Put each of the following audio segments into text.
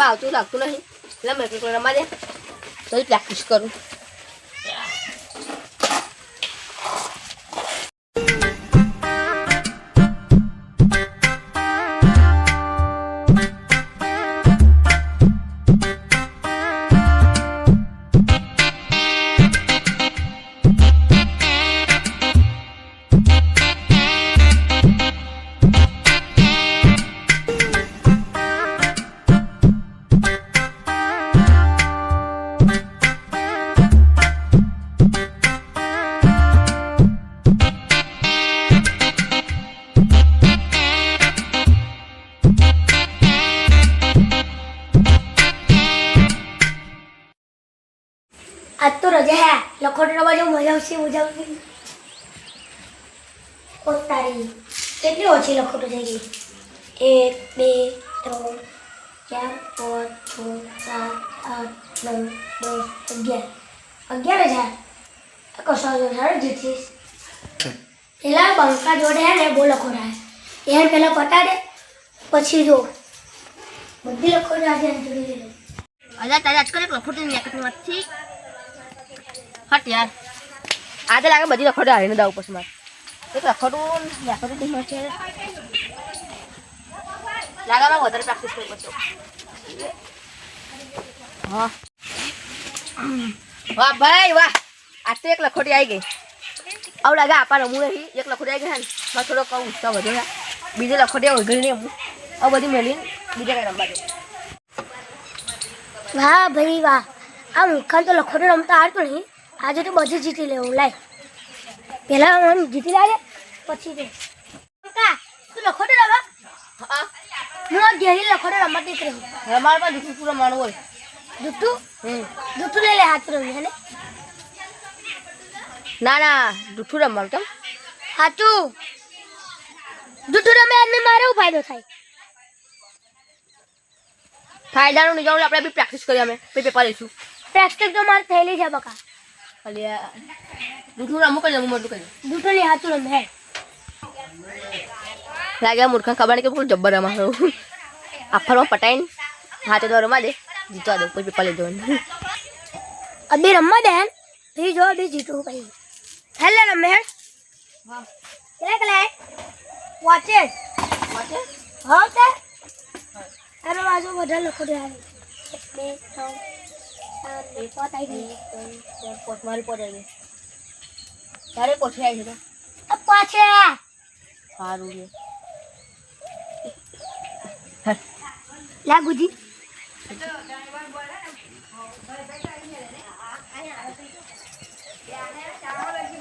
આમાં આવતું લાગતું નહીં. એટલે મેં રમવા દે. તો પ્રેક્ટિસ કરું. આજ તો રજા હે લખોટ રવા જેવું મજા આવશે મજા આવશે ઓ તારી કેટલી ઓછી લખોટો થઈ ગઈ એક બે ત્રણ ચાર પાંચ છ સાત આઠ નવ દસ અગિયાર અગિયાર હજાર આ કશો સારું જીતીશ પેલા બંકા જોડે હે ને બહુ લખોટ આવે એને પેલા પટાડે પછી જો બધી લખોટ આજે એને જોડી દે અજા તારે આજકાલ એક લખોટી નીકળતી નથી હટ યાર આજે લાગે બધી લખોટી હારીને દાવ પછી મારે એક લખોટું લખોટું ટીમ છે લાગે મારે વધારે પ્રેક્ટિસ કરી પછી હા વાહ ભાઈ વાહ આજ તો એક લખોટી આવી ગઈ આવું લાગે આપા રમવું નહીં એક લખોટી આવી ગઈ ને મારે થોડો કહું ઉત્સાહ વધ્યો ને બીજી લખોટી વગર નહીં રમવું આ બધી મેળવીને બીજા કઈ રમવા દે વાહ ભાઈ વાહ આ મુખાન તો લખોટી રમતા આવડતો નહીં આજે તો બધું જીતી લેવું લાય. પહેલા આમ જીતી લાગે પછી તે. કાકા તું લખોટો રમા હા. હું ઘેરી લખોટો રમવા નીકળ્યો રમાડમાં દુઃખ પૂરો માણવું હોય. જૂઠું હમ. જૂઠું લઈ લે હાથ રમી હે ને? ના ના જૂઠું રમવાનું કેમ? સાચું જૂઠું રમે એમને મારે શું ફાયદો થાય? ફાયદાનું નહીં આપણે બી પ્રેક્ટિસ કરી અમે. પેપર લઈશું. પ્રેક્ટિસ તો મારે થયેલી છે બકા. રમવું કરી રમવું મોટું કરી જૂઠું લઈ હાથું રમે હે. લાગે આ મૂર્ખા ખબર નહીં કે બહુ જબ્બર અમારો આફરમાં પટાઈ પટાઈને હાથે તો રમવા દે. જીતવા દો કોઈ પેપર લઈ જવાનું. અબી રમવા દે પછી જો બે જીતું પછી હેલે રમે હે. કેટલા કેટલા વોચે. હા તે. અરે બાજુ બધા દે એક બે ત્રણ ચાર પાંચ આવી ગઈ મારી પોતે આવી તારે પોતે આવી છે આ! પાછે સારું છે લા ગુજી.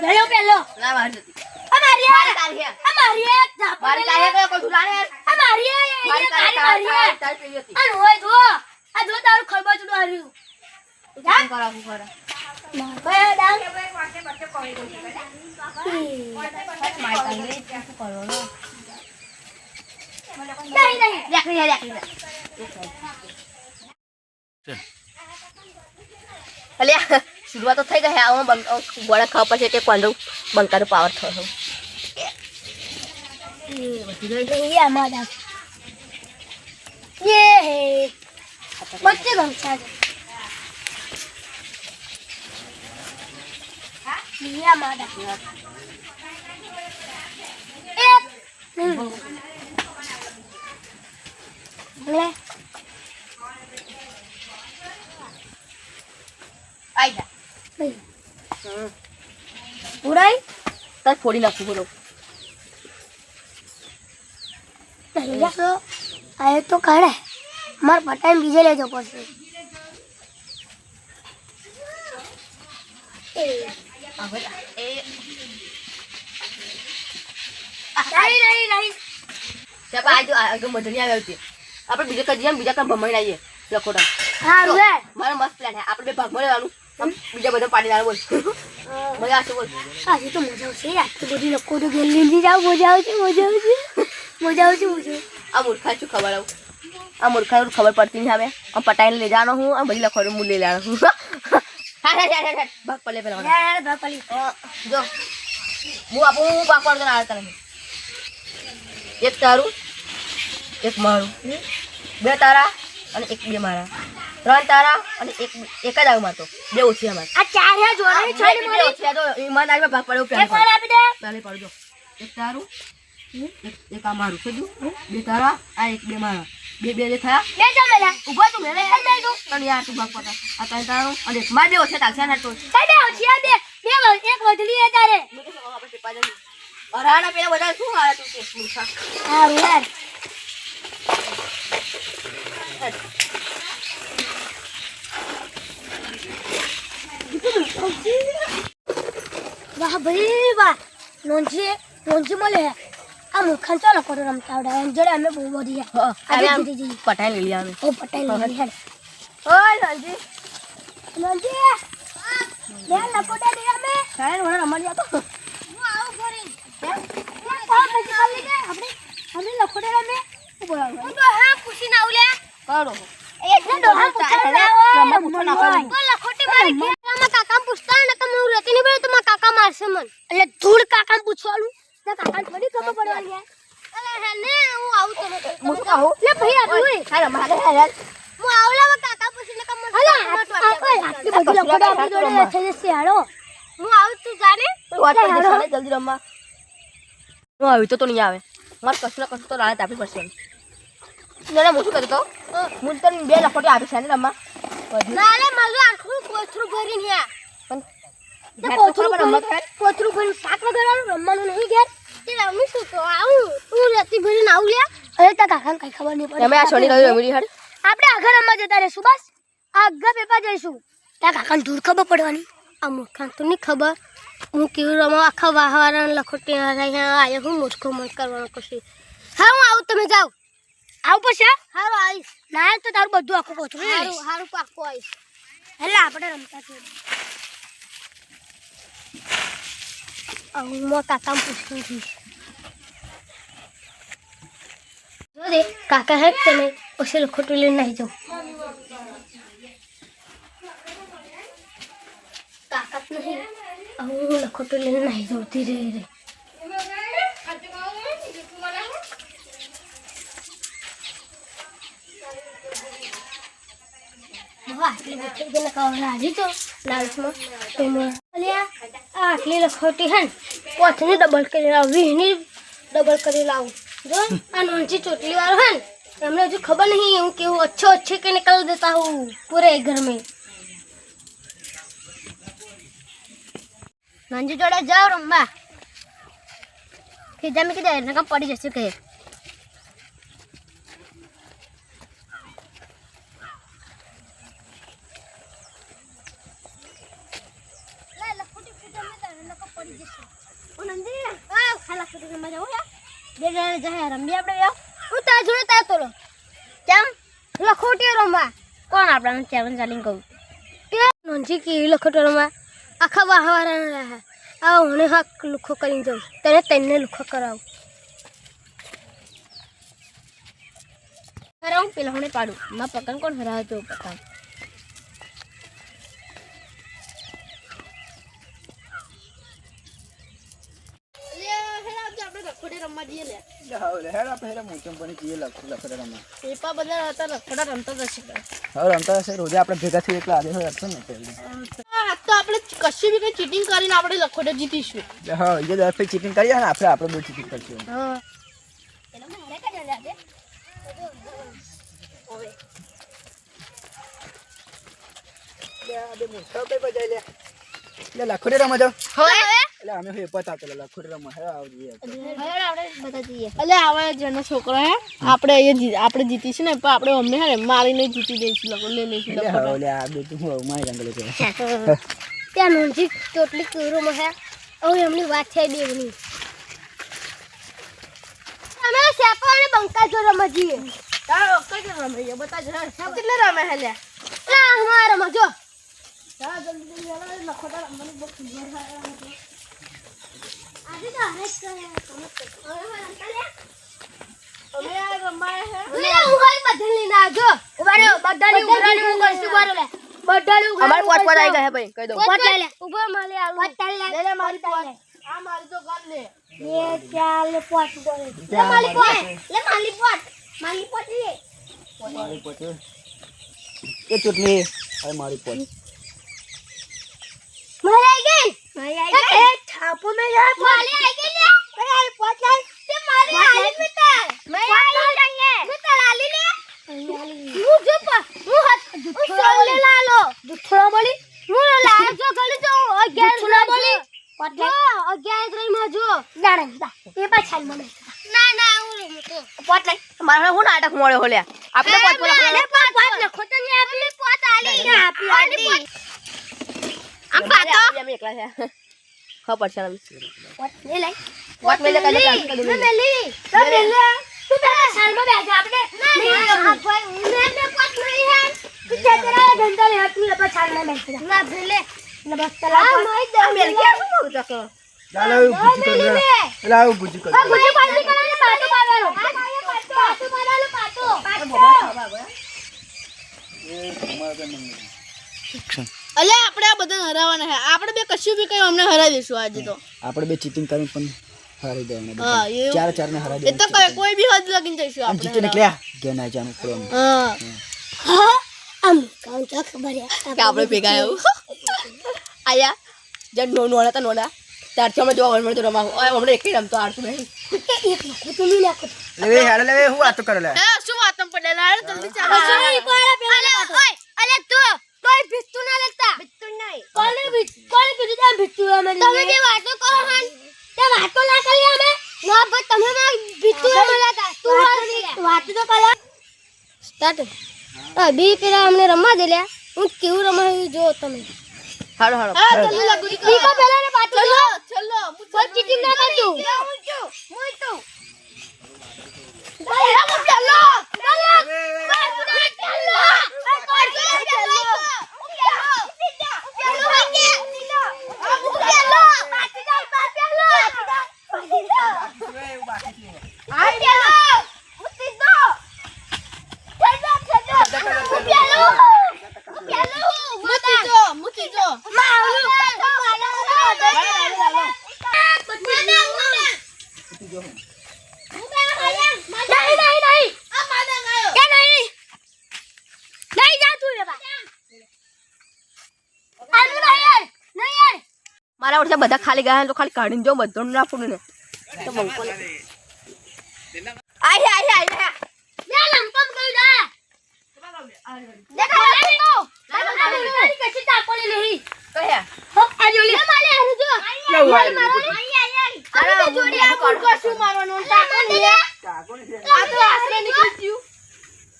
પેલો પેલો. ના મારી નથી મારી મારી આ! તારી હે મારી આ! ઝાપા મારી લે. તારી હે કોઈ તું લાને મારી મારી મારી તારી મારી આ. તારી પેલી હતી. આ રોય જો આ જો તારું ખરબાચું હાર્યું જા શરૂઆત તો થઈ ગઈ આવું ગોળા ખાવા પડશે કે કોંડું બંકારો પાવર થયો આમાં યે મચ્છી ગમશે Iya, Mada. Eh. Boleh. ઉડાય તાર ફોડી નાખું બોલો આ તો કાઢે માર પટાઈ બીજે લેજો પડશે આ બધા એ રહી રહી રહી. ચાપ આજો આગળ મઢની આવે હતી. આપણે બીજા કદી બીજા કામ ભમાઈ આવીએ. લખોટા સારું હે મારો મસ્ત પ્લાન હે આપણે બે ભાગમાં લેવાનું બીજા બધા પાડી દાળ બોલ. મજા આવશે બોલ. આજે તો મજા આવશે. યાર તો બધી લોકો તો ગેલ લીધી જાવ મજા આવશે મજા આવશે. મજા આવશે મજા આ મૂર્ખા છું ખબર આવું? આ મૂર્ખા ખબર પડતી નહીં હવે આમ પટાઈને લઈ જવાનો હું આ બધી લખવાનું હું લઈ લેવાનું હું હા હા હા. હા ભાગ પડે પેલા યાર બાપાલી અ, જો. હું આપું હું પાક પાડતો ના તને એક તારું એક મારું. બે તારા અને એક બે મારા. ત્રણ તારા અને એક એક જ આવું તો. બે ઓછી અમારે આ ચાર હે જોડે છે મારી ઓછી તો ઈમાનદારીમાં ભાગ પડ્યો આપી દે? પહેલે પડજો. એક તારું એક એક આ મારું. કીધું બે તારા આ એક બે મારા. બે બે થયા. બે જમેલા ઊભા તું મેલે. તને યાર તું ભાગ પડતા આ ત્રણ તારું. અને એક માર બે ઓછે તાલશે ને તો. કઈ બે બે. એક વધલી હે તારે. અરાણા પેલા બધા શું આવે તું તે મૂર્ખા. હા યાર વાહ ભાઈ વાહ. નોંજી નોંજી મળે. આ મુખાન ચાલો કરો રમતા આવડે. એમ જોડે અમે બહુ બધી હે હા આજે આજે જીતી જઈએ પટાઈ લઈ લે અમે. ઓ પટાઈ લઈ હેડ. ઓ લાલજી. નોંજી બે લપોટા દે અમે. સાહેબ વણ રમવાની આતો હું આવું કરી આપણે અમે લખોડે રમે હું તો હા પૂછી ના ઉલે કરો એટલે ડોહા પૂછા ના રમવા પૂછવા ના હોય હોય. લખોટી મારી ઘેરમાં કાકા પૂછતા ને કે હું રહેતી નહીં તો મારા કાકા મારશે મન. એટલે ધૂળ કાકા પૂછવાનું? તો કાકા થોડી ખબર પડવાની અરે હે ને. હું આવું તો હું શું કહું લે ભાઈ આ તું સાહેબ મારે યાર હું આવલા કાકા પૂછીને કે મને અલા આટલી આપણી જોડે થઈ જશે હાલો. હું આવું તું જાને. વાત કરી જલ્દી રમવા. હું આવી તો તો નહીં આવે. મારે કશું ને કશું તો રાત આપવી પડશે ના ના હું શું હું. તને બે લખોટી આપી છે ને રમવા. ના મારું આખું કોથરું ભરીને હે. પણ કોથરું રમવા ભરી શાક વગરવાનું રમવાનું નહીં ઘેર. તે રમી તો આવું. તું રેતી ભરીને આવું લે. અરે તા કાકાને કઈ ખબર નહીં તમે આ શનિ રવિ રમી હારી? આપણે આગળ રમવા જતા રહીશું બસ. આગળ પેપર જઈશું. ત્યાં કાકાને દૂર ખબર પડવાની. આ મૂર્ખાને તો નહીં ખબર. હું કેવું રમવા આખા વાહવાના લખોટી આવ્યો હું મૂર્ખો મત કરવાનો કશું હા હું આવું તમે જાઓ. આવું પછી સારું આવીશ. ના તો તારું બધું આખું કોથરું સારું સારું પાક્કું આવીશ. એટલે આપણે રમતા છીએ હું કાકા પૂછતું જઈશ જો દે, કાકા હે નહીં પછી લખોટું લઈને નાહી જાઉં કાકા નહીં હું લખોટું લઈને નાહી જાઉં ધીરે ધીરે. હવે આટલી બધી પેલા કવર હાજી તો લાલચમાં. તો અલ્યા આટલી લખોટી હે ને. પોથની ડબલ કરી લાવું વીહની ડબલ કરી લાવું. જો, આ નોંચી ચોટલી વાળો હે ને એમને હજુ ખબર નહીં હું કેવું અચ્છો અચ્છે કે નિકલ દેતા હું પૂરે ઘર મેં નોંચી જોડે જાઓ રમવા ખીજામી કીધે, એને કામ પડી જશે કહે હું તાર જોડે તાર તોલો કેમ લખોટી રમવા કોણ આપણાને ચેવન ચાલીને કહું કે નોંધી કેવી લખોટી રમવા આખા વાહવાળાને રહે આ હું હાક લુખો કરીને જાઉં તને તેને લુખો કરાવું હરાવું પેલા હું પાડું માં પતંગ કોણ હરાવે તો રમવા. પેપા બધા હતા રખડા રમતા જશે હવે રમતા હશે રોજે આપણે ભેગા થઈએ એટલે આજે હોય ને પહેલી. હા તો આપણે કશું બી કઈ ચીટિંગ કરીને આપણે લખોટે જીતીશું. હા એ દસ પછી ચીટિંગ કરીએ ને આપણે આપણે બહુ ચીટિંગ કરશું. હા. લખોડી રમો જો હવે? એટલે અમે હવે પતા પેલા લખોડી રમો હવે આવજે બધા જઈએ. એટલે આવા જેનો છોકરો હે આપણે અહીંયા આપણે જીતીશું ને પણ આપણે અમને હે મારીને જીતી દઈશું લોકો લઈ લઈશું એટલે લખોટા. હવે લે આ હું મારી જંગલે છે. ત્યાં નોંધી ચોટલી કીરોમાં હે. હવે એમની વાત છે બેવની. અમે સેપો અને બંકા જો જઈએ. કઈ રમે છે? બતાવજો હે. કેટલે રમે હે લ્યા? લા અમારા રમવા જો. જલ્દી જલ્દી લખો લખોટા મને બહુ અમારે પોત પોત આવી ગયા ભાઈ કહી દઉં. પોત લે લે ઊભા માલે આલુ. પોત લે લે લે મારી પોત. આ મારી તો ગન લે. બે ચાર લે બોલે લે માલી પોત. લે માલી પોત. માલી પોત લે. મારી પોતે એ ચૂંટણી. હવે મારી મારી ગઈ મારી આઈ ગઈ એ છાપો મે યાર મારી આઈ ગઈ લે મારી આઈ પોચ લાઈ તે મારી આઈ મિત્ર મારી આઈ ગઈ મિત્ર આલી લે હું જો પા હું હાથ જુઠ્ઠો લે લાલો જુઠ્ઠો બોલી હું લાયો જો ગલી જો અગિયાર જુઠ્ઠો બોલી પોચ લાઈ અગિયાર રહી માં જો ના ના એ પાછા મને ના ના હું પોત લઈ મારા હું નાટક મળ્યો હો લ્યા આપણે પોત બોલા આમ પાતો અમે એકલા છે ખબર છે અમે પોત મેલે કાલે ક્લાસ કરી દે મેલ કે શું કરું ચકો ચાલો ભૂજી કર લે એટલે આવું ભૂજી કર અલે આપણે આ બધાને હરાવવાના છે. આપણે બે કશું બી કઈ અમને હરાવી દઈશું આજે તો. આપણે બે ચીટિંગ કરીને પણ હરાવી દે હા. ચાર ચાર ને હરાવી એ તો કોઈ બી હદ લગીને જઈશું આપણે જીતે નીકળ્યા કે ના જાનું પડે હા. કે આપણે ભેગા આવું. આયા જડ નો નોના તા નોના ત્યારથી અમે જોવા મળતો રમા હમણાં એક રમતો આડતું નહીં. લે હેડે લે હું વાતો કરે લે. હે શું વાત પડેલા હાલ જલ્દી ચાલો. તમે જે વાતો કરો હન તે વાતો ના કરી અમે. ના બસ તમે માં ભીસ્તું અમે લગતા. તું વાતો તો કલા સ્ટાર્ટ. હા. બી પેલા અમને રમવા દે લ્યા. હું કેવું રમાયું જો તમે. હાડો હાડો. હા જલ્દી લગડી કો પેલા ને પાછો ચલો ચલો કોઈ ચીટિંગ ના કરતું. મૂકી મારા વર્ષે બધા ખાલી ગયા તો ખાલી કાઢીને જો બધું ના ફૂડું ને તો બંકો આઈ આઈ આઈ કયા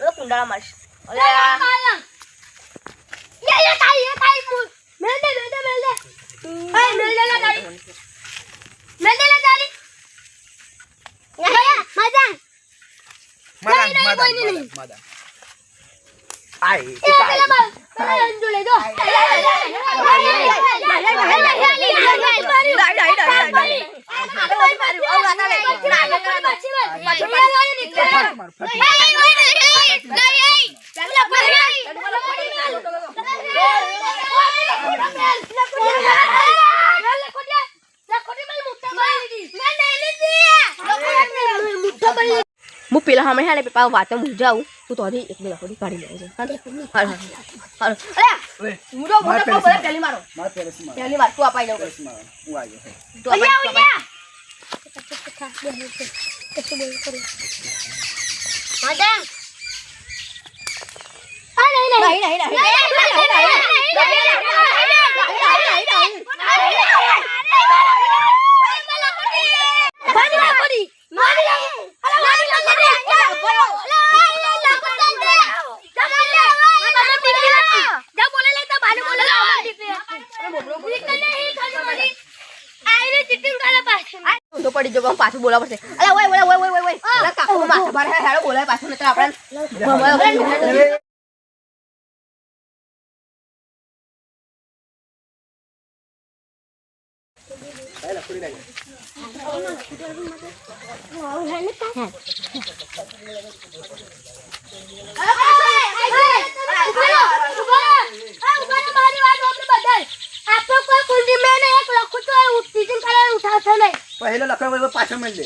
તો કુંડાળા મારશ અરે આ માદા માદા માદા માદા આય એ કાય માર ફટી હું પેલા સામે હે ને પપ્પા વાતે હું તું તો હજી એક બે લખોડી કાઢી લેજો હાલ હાલ અરે હું તો માર મોટો પેલી બોલે પહેલી મારો માર પેરેસ માર પહેલી વાર તું અપાઈ દઉં પેરેસ માર હું આવ્યો તું અપાઈ તું અપાઈ. નહીં, નહીં, નહીં, નહીં. હું પાછું બોલાવ પડશે અલા ઓય ઓય ઓય ઓય ઓય અલા કાકો માથા હે, હેડો બોલાય પાછું નતર આપણે લેવે પહેલો લખો પહેલો લખણ પાછો મળી દે.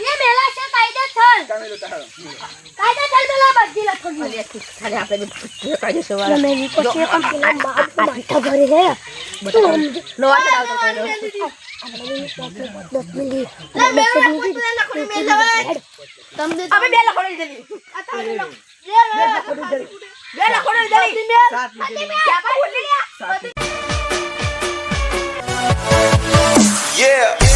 એ મેલા છે કાયદે થલ કાયદે થલ મેલા બધી લખણ અલે આપણે કાયદે સવાર મે ની કો છે પણ પેલા માથા ભરે હે નો વાત આવતો તો Yeah.